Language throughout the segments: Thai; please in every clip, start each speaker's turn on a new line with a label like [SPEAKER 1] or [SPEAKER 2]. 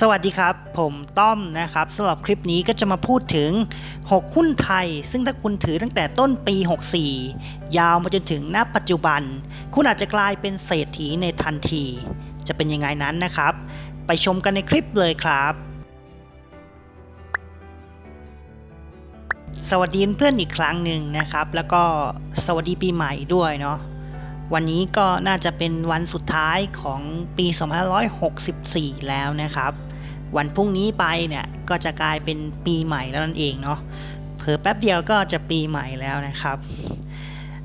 [SPEAKER 1] สวัสดีครับ ผมต้อมนะครับสำหรับคลิปนี้ก็จะมาพูดถึง 6 หุ้นไทย ซึ่งถ้าคุณถือตั้งแต่ต้นปี 64 ยาวมาจนถึงณปัจจุบัน คุณอาจจะกลายเป็นเศรษฐีในทันที จะเป็นยังไงนั้นนะครับ ไปชมกันในคลิปเลยครับ สวัสดีเพื่อนอีกครั้งหนึ่งนะครับ แล้วก็สวัสดีปีใหม่ด้วยเนาะวันนี้ก็น่าจะเป็นวันสุดท้ายของปี 2564 แล้วนะครับ วันพรุ่งนี้ไปเนี่ย ก็จะกลายเป็นปีใหม่แล้วนั่นเองเนาะเผลอแป๊บเดียวก็จะปีใหม่แล้วนะครับ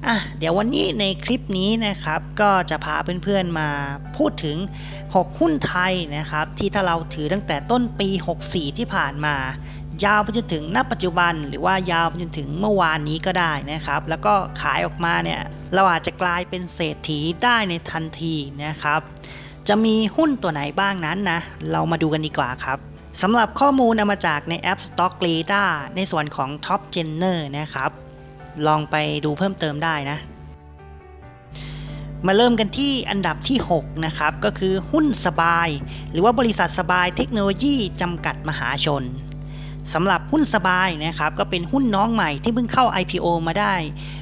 [SPEAKER 1] อะเดี๋ยววันนี้ในคลิปนี้นะครับ ก็จะพาเพื่อนๆมาพูดถึง 6 หุ้นไทยนะครับ ที่ถ้าเราถือตั้งแต่ต้นปี 64 ที่ผ่านมา ยาวไปจนถึงณปัจจุบัน หรือว่ายาวไปจนถึงเมื่อวานนี้ก็ได้นะครับ แล้วก็ขายออกมาเนี่ย เราอาจจะกลายเป็นเศรษฐีได้ในทันทีนะครับ จะมีหุ้นตัวไหนบ้างนั้นนะ เรามาดูกันดีกว่าครับสำหรับข้อมูลนำมาจากในแอป Stock Radar ในส่วนของ Top g e n n e r นะครับ ลองไปดูเพิ่มเติมได้นะ มาเริ่มกันที่อันดับที่ 6 นะครับ ก็คือหุ้นสบาย หรือว่าบริษัทสบายเทคโนโลยีจำกัดมหาชนสำหรับหุ้นสบายนะครับก็เป็นหุ้นน้องใหม่ที่เพิ่งเข้า IPO มาได้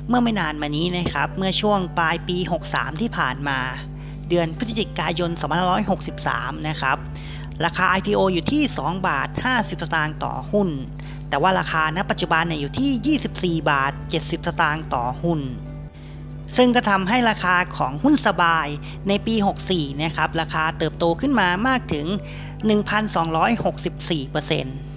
[SPEAKER 1] เมื่อไม่นานมานี้นะครับ เมื่อช่วงปลายปี 63 ที่ผ่านมา เดือนพฤศจิกายน 2563 นะครับ ราคา IPO อยู่ที่ 2 บาท 50 สตางค์ต่อหุ้น แต่ว่าราคาณปัจจุบันเนี่ยอยู่ที่ 24 บาท 70 สตางค์ต่อหุ้น ซึ่งก็ทำให้ราคาของหุ้นสบายในปี 64 นะครับ ราคาเติบโตขึ้นมามากถึง 1,264%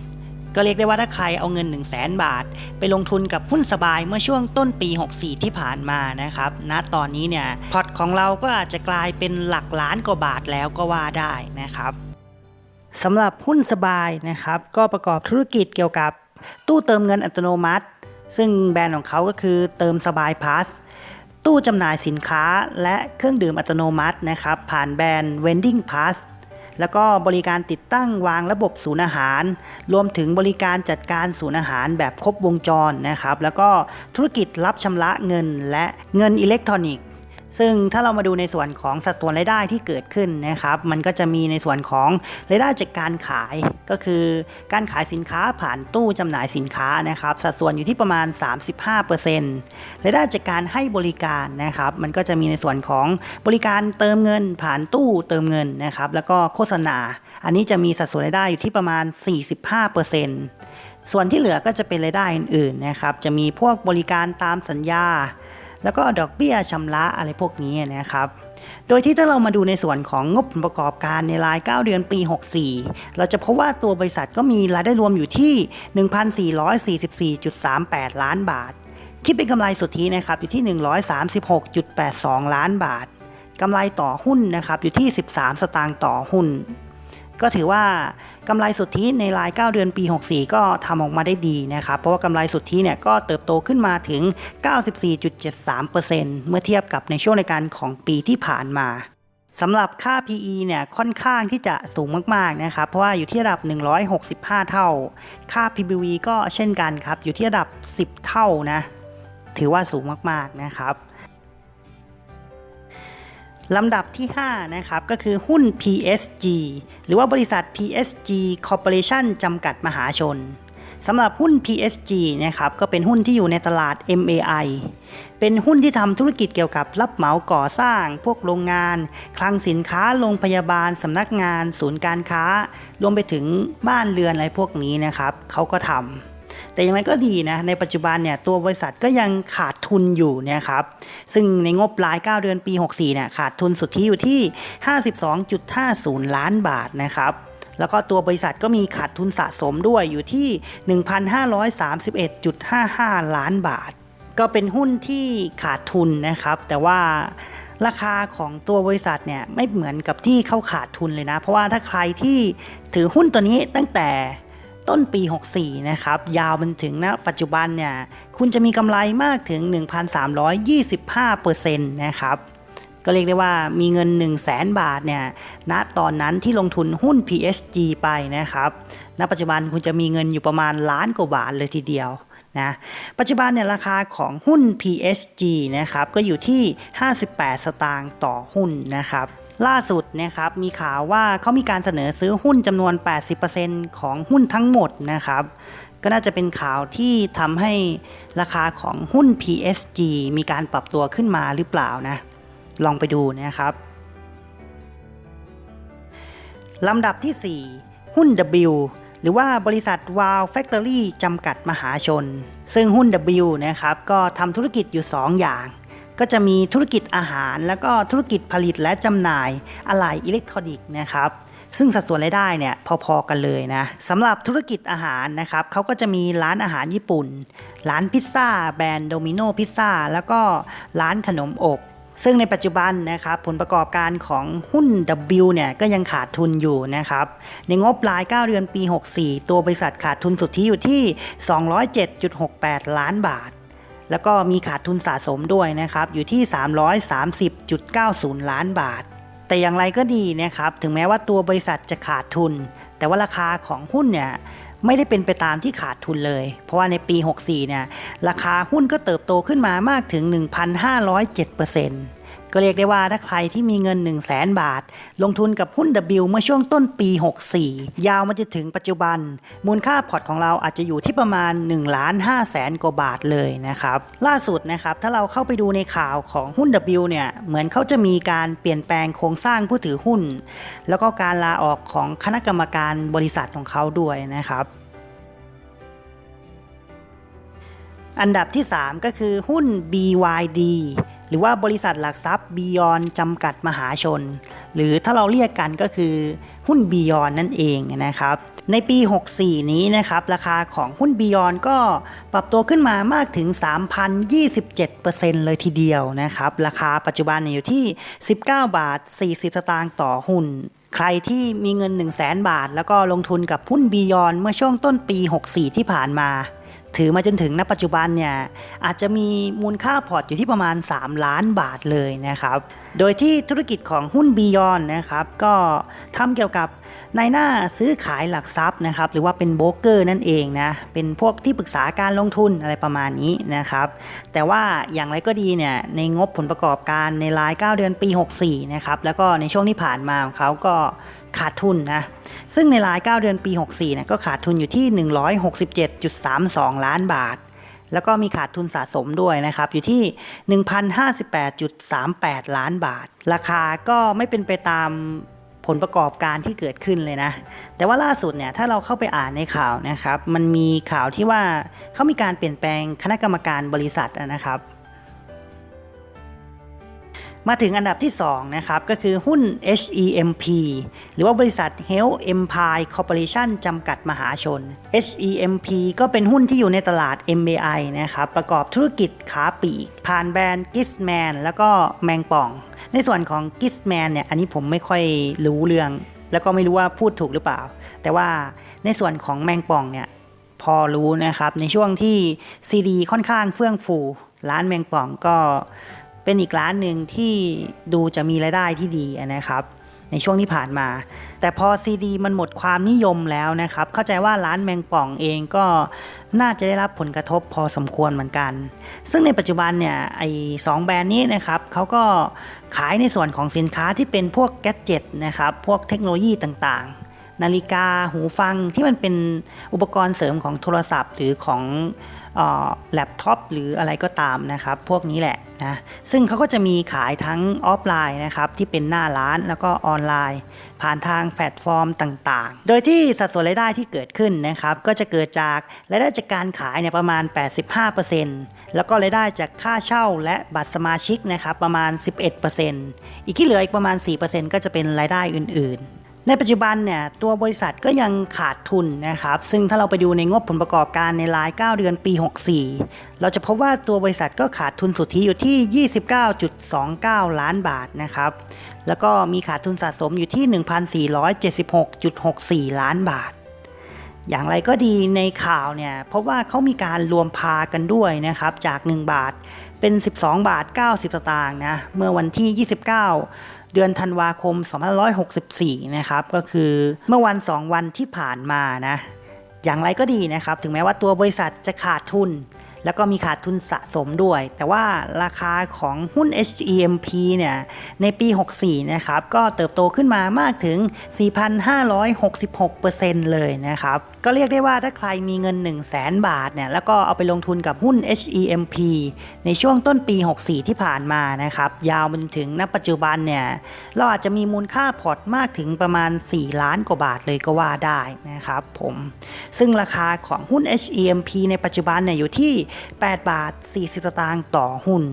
[SPEAKER 1] ก็เรียกได้ว่าถ้าใครเอาเงิน 1 0 0 0 0แบาท ไปลงทุนกับหุ้นสบายเมื่อช่วงต้นปี 64 ที่ผ่านมานะครับณตอนนี้เนี่ยพอร์ตของเราก็อาจจะกลายเป็นหลักล้านกว่าบาทแล้วก็ว่าได้นะครับสำหรับหุ้นสบายนะครับ ก็ประกอบธุรกิจเกี่ยวกับ ตู้เติมเงินอัตโนมัติ ซึ่งแบรนด์ของเขาก็คือเติมสบายพาสตู้จำหน่ายสินค้าและเครื่องดื่มอัตโนมัตินะครับ ผ่านแบรนด์ Vending Pass แล้วก็บริการติดตั้งวางระบบศูนย์อาหาร รวมถึงบริการจัดการศูนย์อาหารแบบครบวงจรนะครับ แล้วก็ธุรกิจรับชำระเงินและเงินอิเล็กทรอนิกส์ ซึ่งถ้าเรามาดูในส่วนของสัดส่วนรายได้ที่เกิดขึ้นนะครับ มันก็จะมีในส่วนของรายได้จากการขายก็คือการขายสินค้าผ่านตู้จำหน่ายสินค้านะครับสัดส่วนอยู่ที่ประมาณ 35%รายได้จากการให้บริการนะครับมันก็จะมีในส่วนของบริการเติมเงิน ผ่านตู้เติมเงินนะครับแล้วก็โฆษณา อันนี้จะมีสัดส่วนรายได้อยู่ที่ประมาณ 45%ส่วนที่เหลือก็จะเป็นรายได้อื่นๆนะครับจะมีพวกบริการตามสัญญา แล้วก็ดอกเบี้ยชำระอะไรพวกนี้นะครับ โดยที่ถ้าเรามาดูในส่วนของงบผลประกอบการในราย 9 เดือนปี 64 เราจะพบว่าตัวบริษัทก็มีรายได้รวมอยู่ที่ 1,444.38 ล้านบาท คิดเป็นกำไรสุทธินะครับอยู่ที่ 136.82 ล้านบาทกำไรต่อหุ้นนะครับอยู่ที่ 13 สตางค์ต่อหุ้น ก็ถือว่ากำไรสุทธิในราย 9 เดือนปี 64 ก็ทำออกมาได้ดีนะครับ เพราะว่ากำไรสุทธิเนี่ยก็เติบโตขึ้นมาถึง 94.73%เมื่อเทียบกับในช่วงในการของปีที่ผ่านมาสำหรับค่า PE เนี่ยค่อนข้างที่จะสูงมากๆนะครับ เพราะว่าอยู่ที่ระดับ 165 เท่า ค่า PBV ก็เช่นกันครับ อยู่ที่ระดับ 10 เท่านะ ถือว่าสูงมากๆนะครับ ลำดับที่ 5 นะครับ ก็คือหุ้น PSG หรือว่าบริษัท PSG Corporation จำกัดมหาชนสำหรับหุ้น PSG นะครับก็เป็นหุ้นที่อยู่ในตลาด MAI เป็นหุ้นที่ทำธุรกิจเกี่ยวกับรับเหมาก่อสร้าง พวกโรงงาน คลังสินค้า โรงพยาบาลสำนักงาน ศูนย์การค้า รวมไปถึงบ้านเรือนอะไรพวกนี้นะครับเขาก็ทำ แต่อย่างไรก็ดีนะในปัจจุบันเนี่ยตัวบริษัทก็ยังขาดทุนอยู่นะครับซึ่งในงบราย 9 เดือนปี 64เนี่ยขาดทุนสุทธิอยู่ที่ 52.50 ล้านบาทนะครับแล้วก็ตัวบริษัทก็มีขาดทุนสะสมด้วยอยู่ที่ 1,531.55 ล้านบาท ก็เป็นหุ้นที่ขาดทุนนะครับ แต่ว่าราคาของตัวบริษัทเนี่ยไม่เหมือนกับที่เขาขาดทุนเลยนะ เพราะว่าถ้าใครที่ถือหุ้นตัวนี้ตั้งแต่ ต้นปี 64 นะครับ ยาวมันถึงณปัจจุบันเนี่ย คุณจะมีกำไรมากถึง 1,325%นะครับ ก็เรียกได้ว่ามีเงิน 1 0 0 0 0แบาทเนี่ยณตอนนั้นที่ลงทุนหุ้น PSG ไปนะครับ ณ ปัจจุบันคุณจะมีเงินอยู่ประมาณล้านกว่าบาทเลยทีเดียวนะปัจจุบันเนี่ยราคาของหุ้น PSG นะครับ ก็อยู่ที่ 58 สตางค์ต่อหุ้นนะครับ ล่าสุดนะครับมีข่าวว่าเขามีการเสนอซื้อหุ้นจำนวน 80%ของหุ้นทั้งหมดนะครับก็น่าจะเป็นข่าวที่ทำให้ราคาของหุ้น PSG มีการปรับตัวขึ้นมาหรือเปล่านะ ลองไปดูนะครับลำดับที่ 4 หุ้น W หรือว่าบริษัท Wow Factory จำกัดมหาชน ซึ่งหุ้น W นะครับก็ทำธุรกิจอยู่ 2 อย่าง ก็จะมีธุรกิจอาหาร แล้วก็ธุรกิจผลิตและจำหน่ายอะไหล่อิเล็กทรอนิกส์นะครับซึ่งสัดส่วนรายได้เนี่ยพอๆกันเลยนะสำหรับธุรกิจอาหารนะครับเขาก็จะมีร้านอาหารญี่ปุ่น ร้านพิซซ่าแบรนด์โดมิโนพิซซ่าแล้วก็ร้านขนมอบซึ่งในปัจจุบันนะครับผลประกอบการของหุ้น W เนี่ยก็ยังขาดทุนอยู่นะครับในงบราย 9 เดือนปี 64 ตัวบริษัทขาดทุนสุทธิอยู่ที่ 207.68 ล้านบาท แล้วก็มีขาดทุนสะสมด้วยนะครับ อยู่ที่ 330.90 ล้านบาท แต่อย่างไรก็ดีนะครับ ถึงแม้ว่าตัวบริษัทจะขาดทุน แต่ว่าราคาของหุ้นเนี่ยไม่ได้เป็นไปตามที่ขาดทุนเลย เพราะว่าในปี 64 เนี่ย ราคาหุ้นก็เติบโตขึ้นมามากถึง 1,507% ก็เรียกได้ว่าถ้าใครที่มีเงิน 1 0 0 0 0แสนบาท ลงทุนกับหุ้น W เมื่อช่วงต้นปี 64 ยาวมาจนถึงปัจจุบัน มูลค่าพอร์ตของเราอาจจะอยู่ที่ประมาณ1ล้าน5แสนกว่าบาทเลยนะครับ ล่าสุดนะครับถ้าเราเข้าไปดูในข่าวของหุ้น W เนี่ยเหมือนเขาจะมีการเปลี่ยนแปลงโครงสร้างผู้ถือหุ้น แล้วก็การลาออกของคณะกรรมการบริษัทของเขาด้วยนะครับอันดับที่ 3 ก็คือหุ้น BYD หรือว่าบริษัทหลักทรัพย์ Beyond จำกัดมหาชน หรือถ้าเราเรียกกันก็คือหุ้น Beyond นั่นเองนะครับ ในปี 64 นี้นะครับราคาของหุ้น Beyond ก็ปรับตัวขึ้นมามากถึง 3,027%เลยทีเดียวนะครับ ราคาปัจจุบันอยู่ที่ 19 บาท 40 สตางค์ต่อหุ้นใครที่มีเงิน 1 0 0 0 0แบาท แล้วก็ลงทุนกับหุ้น Beyond เมื่อช่วงต้นปี 64 ที่ผ่านมา ถือมาจนถึงณปัจจุบันเนี่ยอาจจะมีมูลค่าพอร์ตอยู่ที่ประมาณ 3 ล้านบาทเลยนะครับ โดยที่ธุรกิจของหุ้น Beyond นะครับก็ทำเกี่ยวกับในหน้าซื้อขายหลักทรัพย์นะครับหรือว่าเป็นโบรกเกอร์นั่นเองนะเป็นพวกที่ปรึกษาการลงทุนอะไรประมาณนี้นะครับ แต่ว่าอย่างไรก็ดีเนี่ยในงบผลประกอบการในราย 9 เดือนปี 64นะครับแล้วก็ในช่วงที่ผ่านมาของเขาก็ ขาดทุนนะ ซึ่งในราย 9 เดือนปี 64เนี่ยก็ขาดทุนอยู่ที่ 167.32 ล้านบาท แล้วก็มีขาดทุนสะสมด้วยนะครับ อยู่ที่ 1,058.38 ล้านบาท ราคาก็ไม่เป็นไปตามผลประกอบการที่เกิดขึ้นเลยนะ แต่ว่าล่าสุดเนี่ยถ้าเราเข้าไปอ่านในข่าวนะครับ มันมีข่าวที่ว่าเขามีการเปลี่ยนแปลงคณะกรรมการบริษัทนะครับ มาถึงอันดับที่ 2 นะครับ ก็คือหุ้น HEMP หรือว่าบริษัท Health Empire Corporation จำกัดมหาชน HEMP ก็เป็นหุ้นที่อยู่ในตลาด MBI นะครับ ประกอบธุรกิจขาปลีก ผ่านแบรนด์ Gizman แล้วก็แมงป่อง ในส่วนของ Gizman เนี่ย อันนี้ผมไม่ค่อยรู้เรื่อง แล้วก็ไม่รู้ว่าพูดถูกหรือเปล่า แต่ว่าในส่วนของแมงป่องเนี่ย พอรู้นะครับ ในช่วงที่ซีดีค่อนข้างเฟื่องฟู ร้านแมงป่องก็ เป็นอีกร้านหนึ่งที่ดูจะมีรายได้ที่ดีนะครับ ในช่วงที่ผ่านมา แต่พอซีดีมันหมดความนิยมแล้วนะครับ เข้าใจว่าร้านแมงป่องเองก็น่าจะได้รับผลกระทบพอสมควรเหมือนกัน ซึ่งในปัจจุบันเนี่ยไอ้สองแบรนด์นี้นะครับเขาก็ขายในส่วนของสินค้าที่เป็นพวกแกดเจิตนะครับพวกเทคโนโลยีต่างๆ นาฬิกาหูฟังที่มันเป็นอุปกรณ์เสริมของโทรศัพท์หรือของ แล็ปท็อปหรืออะไรก็ตามนะครับ พวกนี้แหละนะซึ่งเขาก็จะมีขายทั้งออฟไลน์นะครับ ที่เป็นหน้าร้านแล้วก็ออนไลน์ ผ่านทางแพลตฟอร์มต่างๆ โดยที่สัดส่วนรายได้ที่เกิดขึ้นนะครับ ก็จะเกิดจากรายได้จากการขายเนี่ยประมาณ 85%แล้วก็รายได้จากค่าเช่าและบัตรสมาชิกนะครับประมาณ 11%อีกที่เหลืออีกประมาณ 4%ก็จะเป็นรายได้อื่นๆ ในปัจจุบันเนี่ยตัวบริษัทก็ยังขาดทุนนะครับ ซึ่งถ้าเราไปดูในงบผลประกอบการในราย 9 เดือนปี 64 เราจะพบว่าตัวบริษัทก็ขาดทุนสุทธิอยู่ที่ 29.29 ล้านบาทนะครับ แล้วก็มีขาดทุนสะสมอยู่ที่ 1,476.64 ล้านบาท อย่างไรก็ดีในข่าวเนี่ยพบว่าเขามีการรวมพากันด้วยนะครับจาก 1 บาทเป็น 12 บาท 90 สตางค์นะเมื่อวันที่ 29 เดือนธันวาคม 2564 นะครับ ก็คือเมื่อวัน 2 วันที่ผ่านมานะ อย่างไรก็ดีนะครับ ถึงแม้ว่าตัวบริษัทจะขาดทุน แล้วก็มีขาดทุนสะสมด้วย แต่ว่าราคาของหุ้น HEMP เนี่ยในปี 64 นะครับ ก็เติบโตขึ้นมามากถึง 4,566%เลยนะครับ ก็เรียกได้ว่าถ้าใครมีเงิน 1 0 0 0 0แบาทเนี่ยแล้วก็เอาไปลงทุนกับหุ้น HEMP ในช่วงต้นปี 64 ที่ผ่านมานะครับ ยาวมาจนถึงณปัจจุบันเนี่ยเราอาจจะมีมูลค่าพอร์ตมากถึงประมาณ 4 ล้านกว่าบาทเลยก็ว่าได้นะครับผมซึ่งราคาของหุ้น HEMP ในปัจจุบันเนี่ยอยู่ที่8 บาท 40สตางค์ต่อหุ้น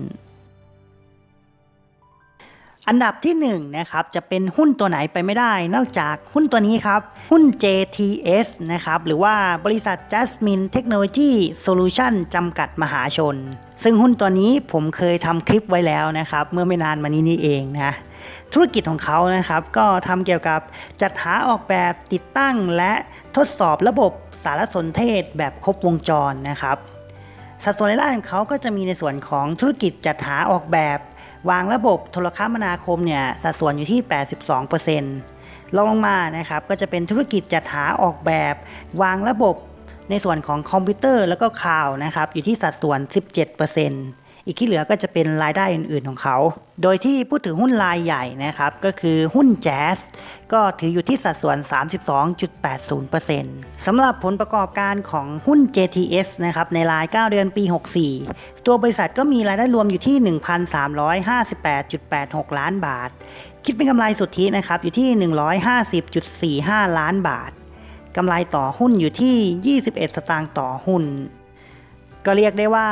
[SPEAKER 1] อันดับที่1นะครับจะเป็นหุ้นตัวไหนไปไม่ได้ นอกจากหุ้นตัวนี้ครับ หุ้น JTS นะครับหรือว่าบริษัท Jasmine Technology Solution จำกัดมหาชน ซึ่งหุ้นตัวนี้ผมเคยทำคลิปไว้แล้วนะครับ เมื่อไม่นานมานี้นี่เองนะธุรกิจของเขานะครับก็ทำเกี่ยวกับจัดหาออกแบบติดตั้งและทดสอบระบบสารสนเทศแบบครบวงจรนะครับ สัดส่วนรายได้ของเขาก็จะมีในส่วนของธุรกิจจัดหาออกแบบ วางระบบโทรคมนาคมเนี่ยสัดส่วนอยู่ที่ 82%ลงลงมานะครับก็จะเป็นธุรกิจจัดหาออกแบบ วางระบบในส่วนของคอมพิวเตอร์แล้วก็คลาวนะครับอยู่ที่สัดส่วน 17% อีกที่เหลือก็จะเป็นรายได้อื่นๆของเขา โดยที่พูดถึงหุ้นรายใหญ่นะครับก็คือหุ้นแจ๊สก็ถืออยู่ที่สัดส่วน 32.80%สำหรับผลประกอบการของหุ้น JTS นะครับในราย 9 เดือนปี 64 ตัวบริษัทก็มีรายได้รวมอยู่ที่ 1,358.86 ล้านบาท คิดเป็นกำไรสุทธินะครับอยู่ที่ 150.45 ล้านบาทกำไรต่อหุ้นอยู่ที่ 21 สตางค์ต่อหุ้น ก็เรียกได้ว่า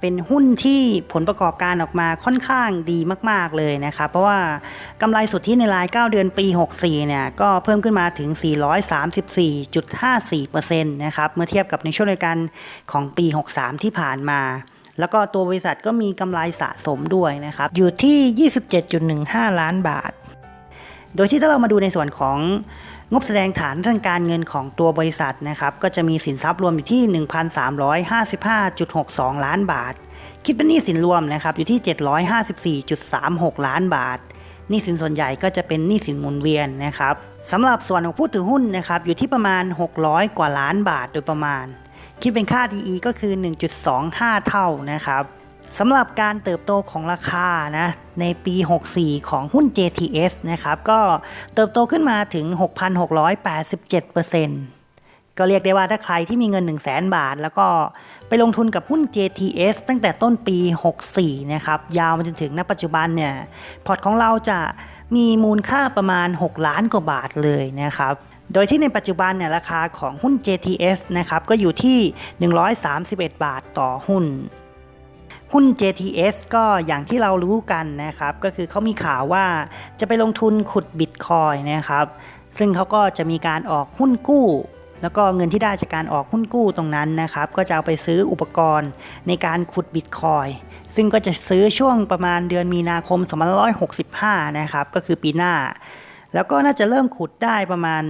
[SPEAKER 1] เป็นหุ้นที่ผลประกอบการออกมาค่อนข้างดีมาก ๆ เลยนะครับ เพราะว่ากำไรสุทธิในราย 9 เดือนปี 64 เนี่ย ก็เพิ่มขึ้นมาถึง 434.54%นะครับ เมื่อเทียบกับในช่วงเดียวกันของปี 63 ที่ผ่านมาแล้วก็ตัวบริษัทก็มีกำไรสะสมด้วยนะครับ อยู่ที่ 27.15 ล้านบาท โดยที่ถ้าเรามาดูในส่วนของ งบแสดงฐานทางการเงินของตัวบริษัทนะครับก็จะมีสินทรัพย์รวมอยู่ที่ 1,355.62 ล้านบาท คิดเป็นหนี้สินรวมนะครับอยู่ที่ 754.36 ล้านบาทหนี้สินส่วนใหญ่ก็จะเป็นหนี้สินหมุนเวียนนะครับสำหรับส่วนของผู้ถือหุ้นนะครับอยู่ที่ประมาณ 600 กว่าล้านบาทโดยประมาณ คิดเป็นค่า DE ก็คือ 1.25 เท่านะครับ สำหรับการเติบโตของราคานะในปี 64 ของหุ้น JTS นะครับก็เติบโตขึ้นมาถึง 6,687%ก็เรียกได้ว่าถ้าใครที่มีเงิน 1 0 0 0 0แบาท แล้วก็ไปลงทุนกับหุ้น JTS ตั้งแต่ต้นปี 64 นะครับยาวมาจนถึงณปัจจุบันเนี่ยพอร์ตของเราจะมีมูลค่าประมาณ 6 ล้านกว่าบาทเลยนะครับโดยที่ในปัจจุบันเนี่ยราคาของหุ้น JTS นะครับก็อยู่ที่ 131 บาทต่อหุ้น หุ้น JTS ก็อย่างที่เรารู้กันนะครับ ก็คือเขามีข่าวว่าจะไปลงทุนขุดบิตคอยนะครับ ซึ่งเขาก็จะมีการออกหุ้นกู้ แล้วก็เงินที่ได้จากการออกหุ้นกู้ตรงนั้นนะครับ ก็จะเอาไปซื้ออุปกรณ์ในการขุดบิตคอยซึ่งก็จะซื้อช่วงประมาณเดือนมีนาคม2565 นะครับ ก็คือปีหน้า แล้วก็น่าจะเริ่มขุดได้ประมาณ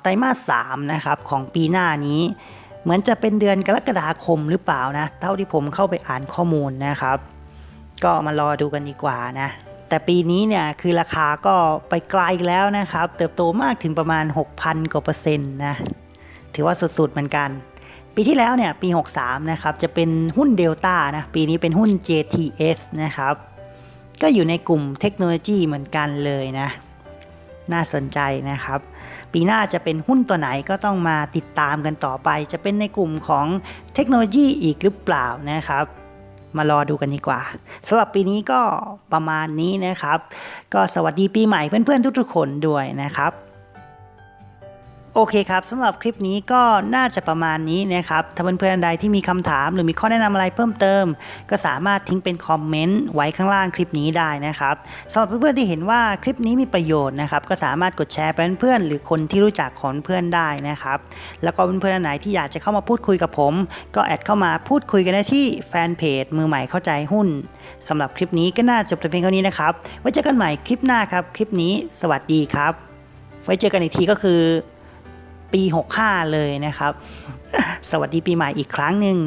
[SPEAKER 1] ไตรมาส3นะครับของปีหน้านี้ เหมือนจะเป็นเดือนกรกฎาคมหรือเปล่านะ เท่าที่ผมเข้าไปอ่านข้อมูลนะครับ ก็มารอดูกันดีกว่านะ แต่ปีนี้เนี่ยคือราคาก็ไปไกลแล้วนะครับ เติบโตมากถึงประมาณ 6,000 กว่าเปอร์เซ็นต์นะ ถือว่าสุดๆเหมือนกัน ปีที่แล้วเนี่ยปี 63 นะครับ จะเป็นหุ้นเดลต้านะ ปีนี้เป็นหุ้น JTS นะครับ ก็อยู่ในกลุ่มเทคโนโลยีเหมือนกันเลยนะ น่าสนใจนะครับ ปีหน้าจะเป็นหุ้นตัวไหนก็ต้องมาติดตามกันต่อไป จะเป็นในกลุ่มของเทคโนโลยีอีกหรือเปล่านะครับ มารอดูกันดีกว่าสำหรับปีนี้ก็ประมาณนี้นะครับ ก็สวัสดีปีใหม่เพื่อนๆทุกๆคนด้วยนะครับ โอเคครับสำหรับคลิปนี้ก็น่าจะประมาณนี้นะครับ ถ้าเพื่อนๆใดที่มีคำถามหรือมีข้อแนะนำอะไรเพิ่มเติม ก็สามารถทิ้งเป็นคอมเมนต์ไว้ข้างล่างคลิปนี้ได้นะครับสำหรับเพื่อนๆที่เห็นว่าคลิปนี้มีประโยชน์นะครับ ก็สามารถกดแชร์ไปเพื่อนๆหรือคนที่รู้จักของเพื่อนได้นะครับ แล้วก็เพื่อนๆไหนที่อยากจะเข้ามาพูดคุยกับผม ก็แอดเข้ามาพูดคุยกันได้ที่แฟนเพจมือใหม่เข้าใจหุ้นสำหรับคลิปนี้ก็น่าจบแต่เพียงเท่านี้นะครับไว้เจอกันใหม่คลิปหน้าครับคลิปนี้สวัสดีครับไว้เจอกันอีกทีก็คือ ปี 65 เลยนะครับ สวัสดีปีใหม่อีกครั้งหนึ่งนะ